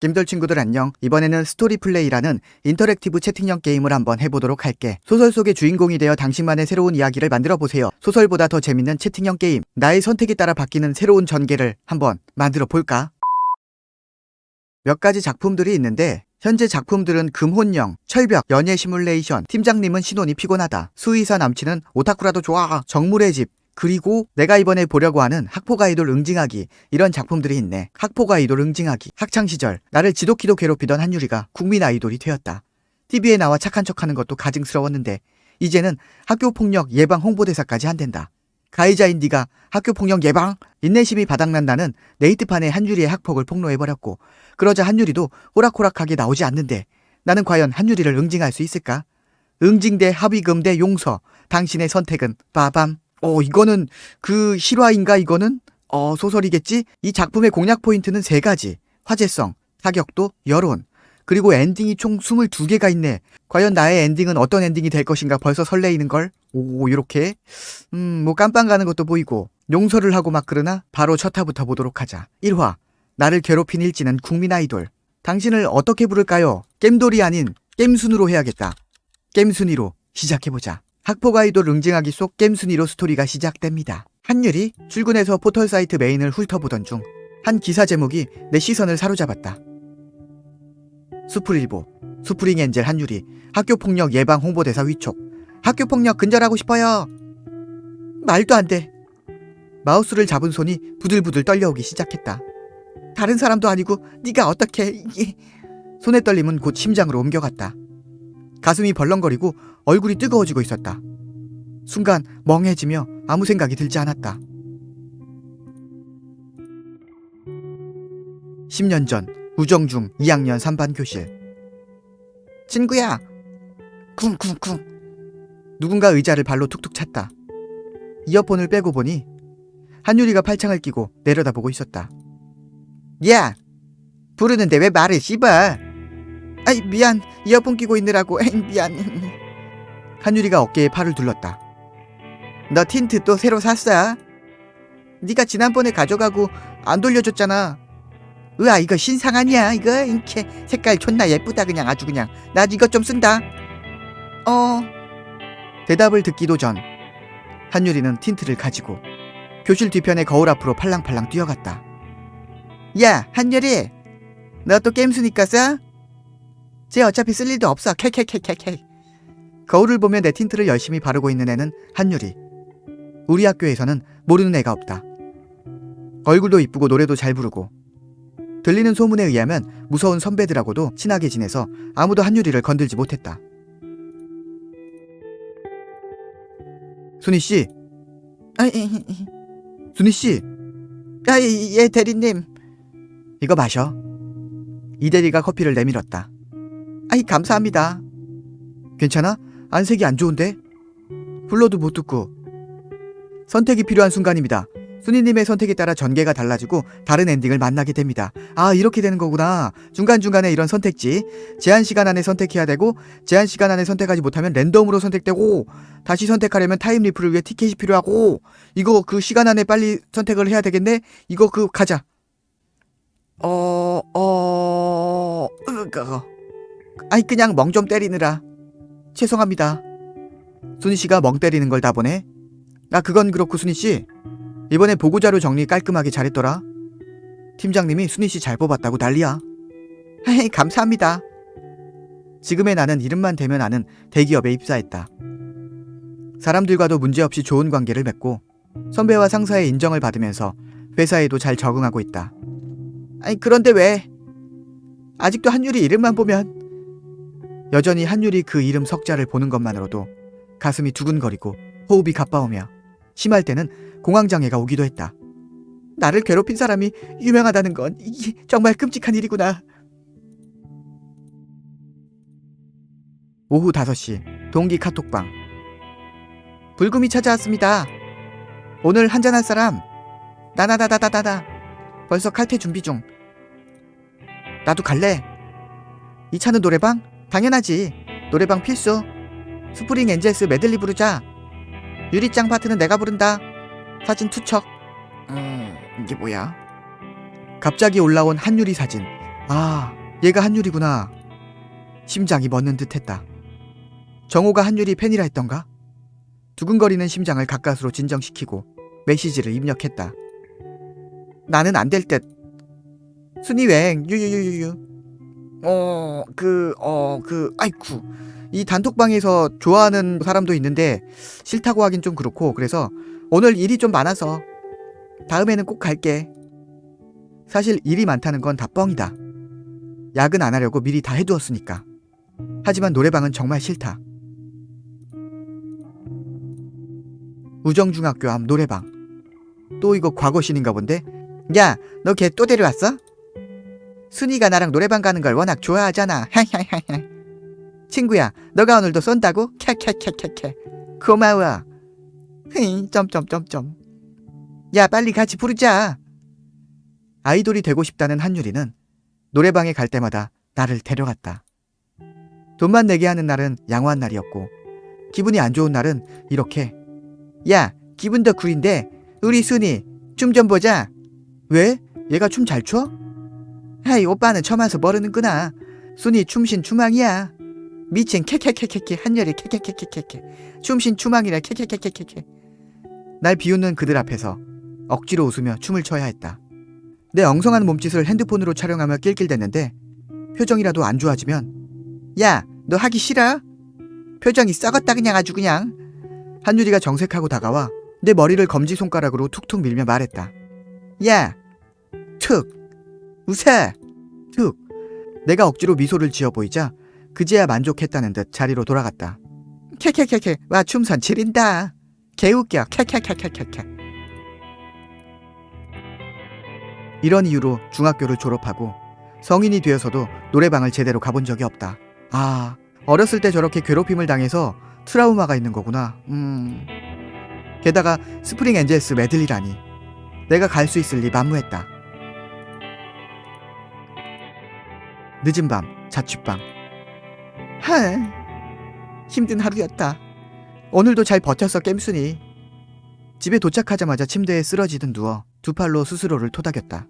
김돌 친구들 안녕. 이번에는 스토리 플레이라는 인터랙티브 채팅형 게임을 한번 해보도록 할게. 소설 속의 주인공이 되어 당신만의 새로운 이야기를 만들어 보세요. 소설보다 더 재밌는 채팅형 게임. 나의 선택에 따라 바뀌는 새로운 전개를 한번 만들어 볼까? 몇 가지 작품들이 있는데 현재 작품들은 금혼령, 철벽, 연애 시뮬레이션, 팀장님은 신혼이 피곤하다, 수의사 남친은 오타쿠라도 좋아, 정물의 집, 그리고 내가 이번에 보려고 하는 학폭 아이돌 응징하기 이런 작품들이 있네. 학폭 아이돌 응징하기. 학창 시절 나를 지독히도 괴롭히던 한유리가 국민 아이돌이 되었다. TV에 나와 착한 척하는 것도 가증스러웠는데 이제는 학교 폭력 예방 홍보대사까지 한댄다. 가해자인 네가 학교 폭력 예방 인내심이 바닥난 나는 네이트판에 한유리의 학폭을 폭로해버렸고 그러자 한유리도 호락호락하게 나오지 않는데 나는 과연 한유리를 응징할 수 있을까? 응징 대 합의금 대 용서 당신의 선택은 빠밤 어 이거는 그 실화인가 이거는? 어 소설이겠지? 이 작품의 공략 포인트는 세 가지. 화제성 타격도 여론. 그리고 엔딩이 총 22개가 있네. 과연 나의 엔딩은 어떤 엔딩이 될 것인가 벌써 설레이는 걸 오 요렇게. 음 뭐 깜빵 가는 것도 보이고. 용서를 하고 막 그러나? 바로 첫 화부터 보도록 하자. 1화. 나를 괴롭힌 일지는 국민 아이돌. 당신을 어떻게 부를까요? 겜돌이 아닌 겜순으로 해야겠다. 겜순이로 시작해보자 학폭 아이돌 응징하기 속 겜순이로 스토리가 시작됩니다. 한율이 출근해서 포털 사이트 메인을 훑어보던 중 한 기사 제목이 내 시선을 사로잡았다. 수풀일보 수프링 엔젤 한율이 학교 폭력 예방 홍보대사 위촉 학교 폭력 근절하고 싶어요. 말도 안 돼. 마우스를 잡은 손이 부들부들 떨려오기 시작했다. 다른 사람도 아니고 네가 어떻게 손의 떨림은 곧 심장으로 옮겨갔다. 가슴이 벌렁거리고 얼굴이 뜨거워지고 있었다. 순간 멍해지며 아무 생각이 들지 않았다. 10년 전 우정중 2학년 3반 교실. 친구야. 쿵쿵쿵. 누군가 의자를 발로 툭툭 찼다. 이어폰을 빼고 보니 한유리가 팔창을 끼고 내려다보고 있었다. 야, 부르는데 왜 말을 씹어? 아이 미안. 이어폰 끼고 있느라고. 에이, 미안. 한유리가 어깨에 팔을 둘렀다. 너 틴트 또 새로 샀어? 네가 지난번에 가져가고 안 돌려줬잖아. 으아 이거 신상 아니야 이거. 이렇게 색깔 존나 예쁘다 그냥. 아주 그냥. 나 이거 좀 쓴다. 어. 대답을 듣기도 전 한유리는 틴트를 가지고 교실 뒤편의 거울 앞으로 팔랑팔랑 뛰어갔다. 야 한유리. 너 또 게임 쓰니까 써? 쟤 어차피 쓸 일도 없어. 캐캐캐캐캐. 거울을 보며 내 틴트를 열심히 바르고 있는 애는 한유리. 우리 학교에서는 모르는 애가 없다. 얼굴도 이쁘고 노래도 잘 부르고. 들리는 소문에 의하면 무서운 선배들하고도 친하게 지내서 아무도 한유리를 건들지 못했다. 순희 씨. 아, 순희 씨. 아, 예, 대리님. 이거 마셔. 이 대리가 커피를 내밀었다. 아이 감사합니다. 괜찮아? 안색이 안 좋은데? 불러도 못 듣고. 선택이 필요한 순간입니다. 순이님의 선택에 따라 전개가 달라지고 다른 엔딩을 만나게 됩니다. 아 이렇게 되는 거구나. 중간중간에 이런 선택지. 제한 시간 안에 선택해야 되고 제한 시간 안에 선택하지 못하면 랜덤으로 선택되고 다시 선택하려면 타임 리플을 위해 티켓이 필요하고 이거 그 시간 안에 빨리 선택을 해야 되겠네? 이거 그 가자. 어... 어... 으, 아이 그냥 멍 좀 때리느라 죄송합니다. 순희 씨가 멍 때리는 걸 다 보네. 아 그건 그렇고 순희 씨 이번에 보고자료 정리 깔끔하게 잘했더라. 팀장님이 순희 씨 잘 뽑았다고 난리야. 헤이 감사합니다. 지금의 나는 이름만 대면 아는 대기업에 입사했다. 사람들과도 문제없이 좋은 관계를 맺고 선배와 상사의 인정을 받으면서 회사에도 잘 적응하고 있다. 아니 그런데 왜 아직도 한율이 이름만 보면 여전히 한율이 그 이름 석자를 보는 것만으로도 가슴이 두근거리고 호흡이 가빠오며 심할 때는 공황장애가 오기도 했다. 나를 괴롭힌 사람이 유명하다는 건 이게 정말 끔찍한 일이구나. 오후 5시 동기 카톡방 불금이 찾아왔습니다. 오늘 한잔할 사람 나나다다다다다 벌써 칼퇴 준비 중. 나도 갈래. 이 차는 노래방? 당연하지. 노래방 필수. 스프링 엔젤스 메들리 부르자. 유리짱 파트는 내가 부른다. 사진 투척. 음, 이게 뭐야? 갑자기 올라온 한유리 사진. 아, 얘가 한율이구나. 심장이 멎는 듯 했다. 정호가 한율이 팬이라 했던가? 두근거리는 심장을 가까스로 진정시키고 메시지를 입력했다. 나는 안 될 듯. 순이웽, 유유유유유. 어, 그, 어, 그, 아이쿠. 이 단톡방에서 좋아하는 사람도 있는데 싫다고 하긴 좀 그렇고 그래서 오늘 일이 좀 많아서 다음에는 꼭 갈게. 사실 일이 많다는 건 다 뻥이다. 야근 안 하려고 미리 다 해두었으니까. 하지만 노래방은 정말 싫다. 우정중학교 앞 노래방. 또 이거 과거신인가 본데? 야, 너 걔 또 데려왔어? 순이가 나랑 노래방 가는 걸 워낙 좋아하잖아. 친구야, 너가 오늘도 쏜다고? 캬캬캬캬캬. 고마워. 흐이, 점점점점. 야, 빨리 같이 부르자. 아이돌이 되고 싶다는 한유리는 노래방에 갈 때마다 나를 데려갔다. 돈만 내게 하는 날은 양호한 날이었고, 기분이 안 좋은 날은 이렇게. 야, 기분 더 굴인데, 우리 순이, 춤 좀 보자. 왜? 얘가 춤 잘 춰? 하이, 오빠는 처음 와서 모르는구나. 순이 춤신 추망이야. 미친 캐캐캐캐캐 한열이 캐캐캐캐캐캐 춤신 추망이라 캐캐캐캐캐캐 날 비웃는 그들 앞에서 억지로 웃으며 춤을 춰야 했다. 내 엉성한 몸짓을 핸드폰으로 촬영하며 낄낄댔는데 표정이라도 안 좋아지면 야 너 하기 싫어? 표정이 썩었다 그냥 아주 그냥 한유리가 정색하고 다가와 내 머리를 검지 손가락으로 툭툭 밀며 말했다. 야 툭 웃어 툭 내가 억지로 미소를 지어 보이자 그제야 만족했다는 듯 자리로 돌아갔다. 캐캐캐캐 와 춤선 지린다. 개웃겨 캐캐캐캐캐캐. 이런 이유로 중학교를 졸업하고 성인이 되어서도 노래방을 제대로 가본 적이 없다. 아 어렸을 때 저렇게 괴롭힘을 당해서 트라우마가 있는 거구나. 음. 게다가 스프링 엔젤스 메들리라니. 내가 갈 수 있을 리 만무했다. 늦은 밤 자취방. 하, 힘든 하루였다. 오늘도 잘 버텼어 겜순이. 집에 도착하자마자 침대에 쓰러지듯 누워 두 팔로 스스로를 토닥였다.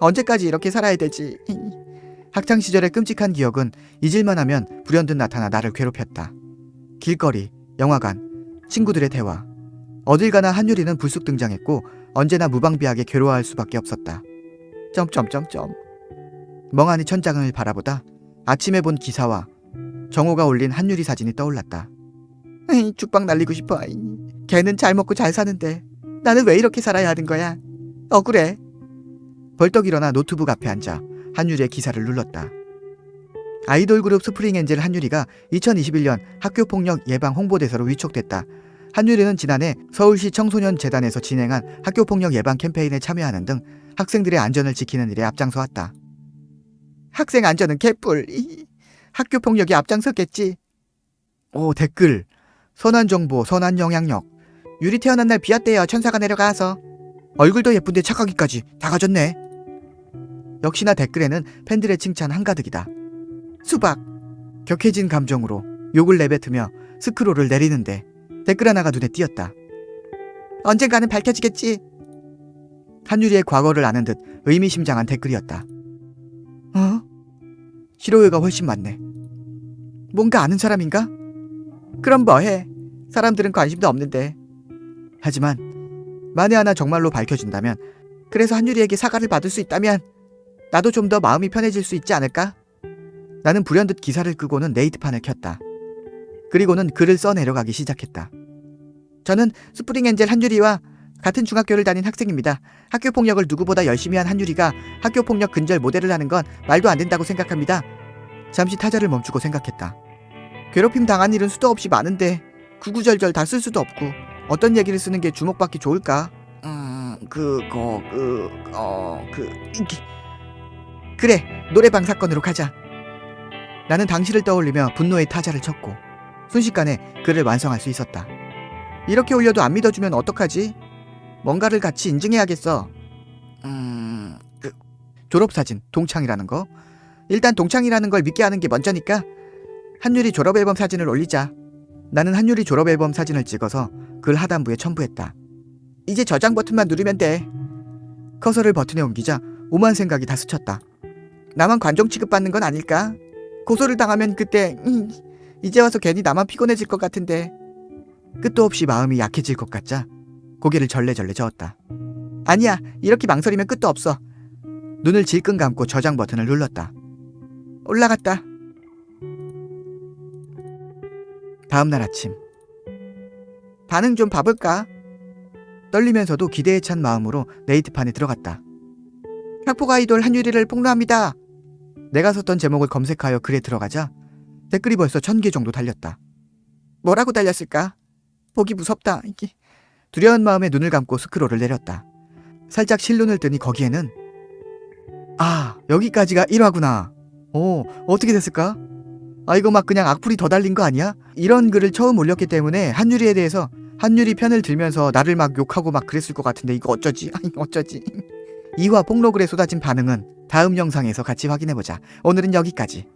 언제까지 이렇게 살아야 되지? 학창 시절의 끔찍한 기억은 잊을만 하면 불현듯 나타나 나를 괴롭혔다. 길거리, 영화관, 친구들의 대화. 어딜 가나 한유리는 불쑥 등장했고 언제나 무방비하게 괴로워할 수밖에 없었다. 점점점점. 멍하니 천장을 바라보다 아침에 본 기사와 정호가 올린 한유리 사진이 떠올랐다. 에이, 죽방 날리고 싶어. 걔는 잘 먹고 잘 사는데 나는 왜 이렇게 살아야 하는 거야? 억울해. 벌떡 일어나 노트북 앞에 앉아 한유리의 기사를 눌렀다. 아이돌 그룹 스프링 엔젤 한유리가 2021년 학교폭력 예방 홍보대사로 위촉됐다. 한유리는 지난해 서울시 청소년 재단에서 진행한 학교폭력 예방 캠페인에 참여하는 등 학생들의 안전을 지키는 일에 앞장서 왔다. 학생 안전은 개뿔. 학교 폭력이 앞장섰겠지. 오 댓글. 선한 정보, 선한 영향력. 유리 태어난 날 비왔대요. 천사가 내려가서. 얼굴도 예쁜데 착하기까지 다 가졌네. 역시나 댓글에는 팬들의 칭찬 한가득이다. 수박. 격해진 감정으로 욕을 내뱉으며 스크롤을 내리는데 댓글 하나가 눈에 띄었다. 언젠가는 밝혀지겠지. 한유리의 과거를 아는 듯 의미심장한 댓글이었다. 어? 싫어요가 훨씬 많네. 뭔가 아는 사람인가? 그럼 뭐해? 사람들은 관심도 없는데. 하지만 만에 하나 정말로 밝혀진다면 그래서 한유리에게 사과를 받을 수 있다면 나도 좀 더 마음이 편해질 수 있지 않을까? 나는 불현듯 기사를 끄고는 네이트판을 켰다. 그리고는 글을 써 내려가기 시작했다. 저는 스프링 엔젤 한유리와 같은 중학교를 다닌 학생입니다. 학교 폭력을 누구보다 열심히 한 한유리가 학교 폭력 근절 모델을 하는 건 말도 안 된다고 생각합니다. 잠시 타자를 멈추고 생각했다. 괴롭힘 당한 일은 수도 없이 많은데 구구절절 다 쓸 수도 없고 어떤 얘기를 쓰는 게 주목받기 좋을까? 음, 그거 그어그 그래 노래방 사건으로 가자. 나는 당시를 떠올리며 분노의 타자를 쳤고 순식간에 글을 완성할 수 있었다. 이렇게 올려도 안 믿어주면 어떡하지? 뭔가를 같이 인증해야겠어. 음, 그 졸업사진 동창이라는 거. 일단 동창이라는 걸 믿게 하는 게 먼저니까 한유리 졸업 앨범 사진을 올리자. 나는 한유리 졸업 앨범 사진을 찍어서 글 하단부에 첨부했다. 이제 저장 버튼만 누르면 돼. 커서를 버튼에 옮기자 오만 생각이 다 스쳤다. 나만 관종 취급받는 건 아닐까? 고소를 당하면 그때 음, 이제 와서 괜히 나만 피곤해질 것 같은데 끝도 없이 마음이 약해질 것 같자 고개를 절레절레 저었다. 아니야 이렇게 망설이면 끝도 없어. 눈을 질끈 감고 저장 버튼을 눌렀다. 올라갔다. 다음 날 아침 반응 좀 봐볼까? 떨리면서도 기대에 찬 마음으로 네이트판에 들어갔다. 학폭 아이돌 한유리를 폭로합니다. 내가 썼던 제목을 검색하여 글에 들어가자 댓글이 벌써 천 개 정도 달렸다. 뭐라고 달렸을까? 보기 무섭다. 이게 두려운 마음에 눈을 감고 스크롤을 내렸다. 살짝 실눈을 뜨니 거기에는 아 여기까지가 1화구나. 오 어떻게 됐을까? 아 이거 막 그냥 악플이 더 달린 거 아니야? 이런 글을 처음 올렸기 때문에 한유리에 대해서 한유리 편을 들면서 나를 막 욕하고 막 그랬을 것 같은데 이거 어쩌지? 아니 어쩌지? 2화 폭로글에 쏟아진 반응은 다음 영상에서 같이 확인해보자. 오늘은 여기까지.